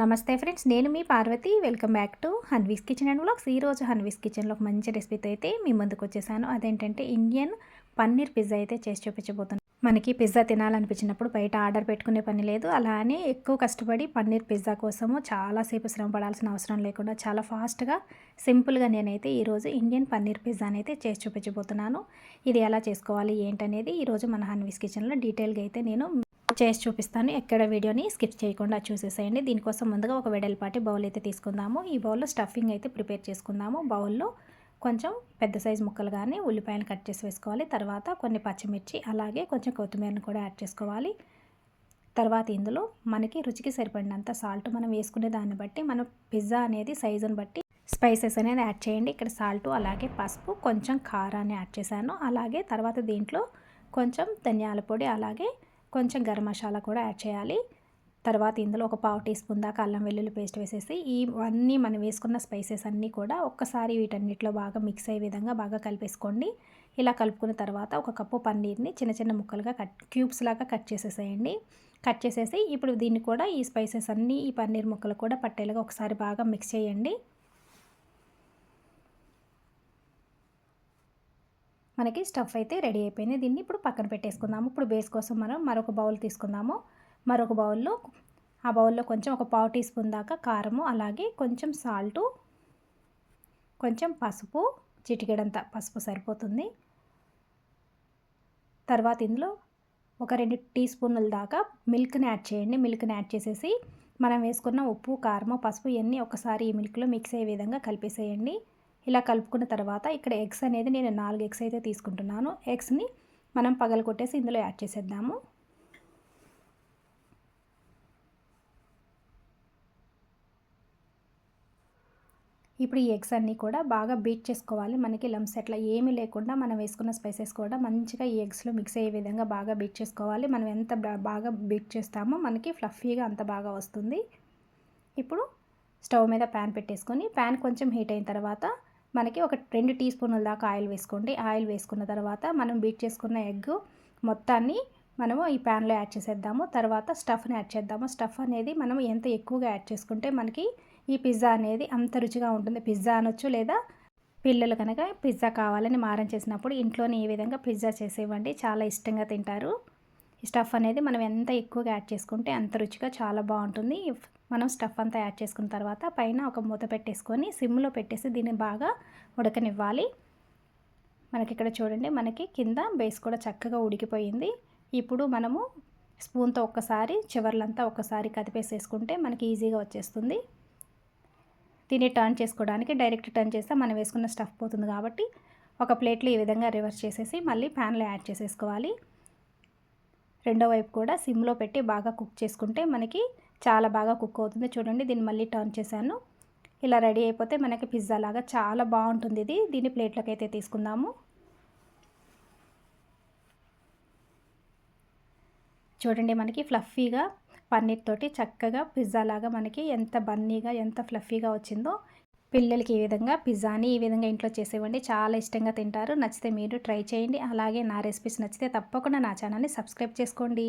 నమస్తే ఫ్రెండ్స్ నేను మీ Parvathi. Welcome back to Hanvi's kitchen and blogs ఈరోజు హన్వీస్ కిచెన్లో ఒక మంచి రెసిపీతో అయితే మీ ముందుకు వచ్చేసాను. అదేంటంటే ఇండియన్ పన్నీర్ పిజ్జా అయితే చేసి చూపించబోతున్నాను. మనకి పిజ్జా తినాలనిపించినప్పుడు బయట ఆర్డర్ పెట్టుకునే పని లేదు. అలానే ఎక్కువ కష్టపడి పన్నీర్ పిజ్జా కోసము చాలాసేపు శ్రమ పడాల్సిన అవసరం లేకుండా చాలా ఫాస్ట్గా సింపుల్గా నేనైతే ఈరోజు ఇండియన్ పన్నీర్ పిజ్జాని అయితే చేసి చూపించబోతున్నాను. ఇది ఎలా చేసుకోవాలి ఏంటనేది ఈరోజు మన హన్వీస్ కిచెన్లో డీటెయిల్గా అయితే నేను చేసి చూపిస్తాను. ఎక్కడ వీడియోని స్కిప్ చేయకుండా చూసేసేయండి. దీనికోసం ముందుగా ఒక వెడల్పాటి బౌల్ అయితే తీసుకుందాము. ఈ బౌల్లో స్టఫింగ్ అయితే ప్రిపేర్ చేసుకుందాము. బౌల్లో కొంచెం పెద్ద సైజు ముక్కలు కానీ ఉల్లిపాయలు కట్ చేసి వేసుకోవాలి. తర్వాత కొన్ని పచ్చిమిర్చి అలాగే కొంచెం కొత్తిమీరని కూడా యాడ్ చేసుకోవాలి. తర్వాత ఇందులో మనకి రుచికి సరిపడినంత సాల్ట్ మనం వేసుకునే దాన్ని బట్టి మనం పిజ్జా అనేది సైజుని బట్టి స్పైసెస్ అనేది యాడ్ చేయండి. ఇక్కడ సాల్ట్ అలాగే పసుపు కొంచెం కారాన్ని యాడ్ చేశాను. అలాగే తర్వాత దీంట్లో కొంచెం ధనియాల పొడి అలాగే కొంచెం గరం మసాలా కూడా యాడ్ చేయాలి. తర్వాత ఇందులో ఒక పావు టీ స్పూన్ దాకా అల్లం వెల్లుల్లి పేస్ట్ వేసేసి ఇవన్నీ మనం వేసుకున్న స్పైసెస్ అన్నీ కూడా ఒక్కసారి వీటన్నిటిలో బాగా మిక్స్ అయ్యే విధంగా బాగా కలిపేసుకోండి. ఇలా కలుపుకున్న తర్వాత ఒక కప్పు పన్నీర్ని చిన్న చిన్న ముక్కలుగా కట్ క్యూబ్స్ లాగా కట్ చేసేసేయండి. కట్ చేసేసి ఇప్పుడు దీన్ని కూడా ఈ స్పైసెస్ అన్నీ ఈ పన్నీర్ ముక్కలు కూడా పట్టేలాగా ఒకసారి బాగా మిక్స్ చేయండి. మనకి స్టఫ్ అయితే రెడీ అయిపోయింది. దీన్ని ఇప్పుడు పక్కన పెట్టేసుకుందాము. ఇప్పుడు బేస్ కోసం మనం మరొక బౌల్ తీసుకుందాము. మరొక బౌల్లో ఆ బౌల్లో కొంచెం ఒక పావు టీ స్పూన్ దాకా కారము అలాగే కొంచెం సాల్టు కొంచెం పసుపు చిటికెడంత పసుపు సరిపోతుంది. తర్వాత ఇందులో ఒక రెండు టీ స్పూన్ల దాకా మిల్క్ని యాడ్ చేయండి. మిల్క్ని యాడ్ చేసేసి మనం వేసుకున్న ఉప్పు కారము పసుపు ఇవన్నీ ఒకసారి ఈ మిల్క్లో మిక్స్ అయ్యే విధంగా కలిపేసేయండి. ఇలా కలుపుకున్న తర్వాత ఇక్కడ ఎగ్స్ అనేది నేను నాలుగు ఎగ్స్ అయితే తీసుకుంటున్నాను. ఎగ్స్ని మనం పగల కొట్టేసి ఇందులో యాడ్ చేసేద్దాము. ఇప్పుడు ఈ ఎగ్స్ అన్నీ కూడా బాగా బీట్ చేసుకోవాలి. మనకి లమ్స్ ఎట్లా ఏమీ లేకుండా మనం వేసుకున్న స్పైసెస్ కూడా మంచిగా ఈ ఎగ్స్లో మిక్స్ అయ్యే విధంగా బాగా బీట్ చేసుకోవాలి. మనం ఎంత బాగా బీట్ చేస్తామో మనకి ఫ్లఫీగా అంత బాగా వస్తుంది. ఇప్పుడు స్టవ్ మీద ప్యాన్ పెట్టేసుకొని ప్యాన్ కొంచెం హీట్ అయిన తర్వాత మనకి ఒక రెండు టీ స్పూన్ల దాకా ఆయిల్ వేసుకోండి. ఆయిల్ వేసుకున్న తర్వాత మనం బీట్ చేసుకున్న ఎగ్ మొత్తాన్ని మనము ఈ ప్యాన్లో యాడ్ చేసేద్దాము. తర్వాత స్టఫ్ని యాడ్ చేద్దాము. స్టఫ్ అనేది మనం ఎంత ఎక్కువగా యాడ్ చేసుకుంటే మనకి ఈ పిజ్జా అనేది అంత రుచిగా ఉంటుంది. పిజ్జా అనొచ్చు లేదా పిల్లలు కనుక పిజ్జా కావాలని మారం చేసినప్పుడు ఇంట్లోనే ఈ విధంగా పిజ్జా చేసేవ్వండి చాలా ఇష్టంగా తింటారు. ఈ స్టఫ్ అనేది మనం ఎంత ఎక్కువగా యాడ్ చేసుకుంటే అంత రుచిగా చాలా బాగుంటుంది. మనం స్టఫ్ అంతా యాడ్ చేసుకున్న తర్వాత పైన ఒక మూత పెట్టేసుకొని సిమ్లో పెట్టేసి దీన్ని బాగా ఉడకనివ్వాలి. మనకి ఇక్కడ చూడండి మనకి కింద బేస్ కూడా చక్కగా ఉడికిపోయింది. ఇప్పుడు మనము స్పూన్తో ఒక్కసారి చివర్లంతా ఒక్కసారి కదిపేసేసుకుంటే మనకి ఈజీగా వచ్చేస్తుంది. దీన్ని టర్న్ చేసుకోవడానికి డైరెక్ట్ టర్న్ చేస్తే మనం వేసుకున్న స్టఫ్ పోతుంది కాబట్టి ఒక ప్లేట్లో ఈ విధంగా రివర్స్ చేసేసి మళ్ళీ ప్యాన్లో యాడ్ చేసేసుకోవాలి. రెండో వైపు కూడా సిమ్లో పెట్టి బాగా కుక్ చేసుకుంటే మనకి చాలా బాగా కుక్ అవుతుంది. చూడండి దీన్ని మళ్ళీ టర్న్ చేశాను. ఇలా రెడీ అయిపోతే మనకి పిజ్జా లాగా చాలా బాగుంటుంది ఇది. దీన్ని ప్లేట్లోకి అయితే తీసుకుందాము. చూడండి మనకి ఫ్లఫీగా పన్నీర్ తోటి చక్కగా పిజ్జా లాగా మనకి ఎంత బన్నీగా ఎంత ఫ్లఫీగా వచ్చిందో. పిల్లలకి ఈ విధంగా పిజ్జాని ఈ విధంగా ఇంట్లో చేసేవ్వండి. చాలా ఇష్టంగా తింటారు. నచ్చితే మీరు ట్రై చేయండి. అలాగే నా రెసిపీస్ నచ్చితే తప్పకుండా నా ఛానల్ని సబ్స్క్రైబ్ చేసుకోండి.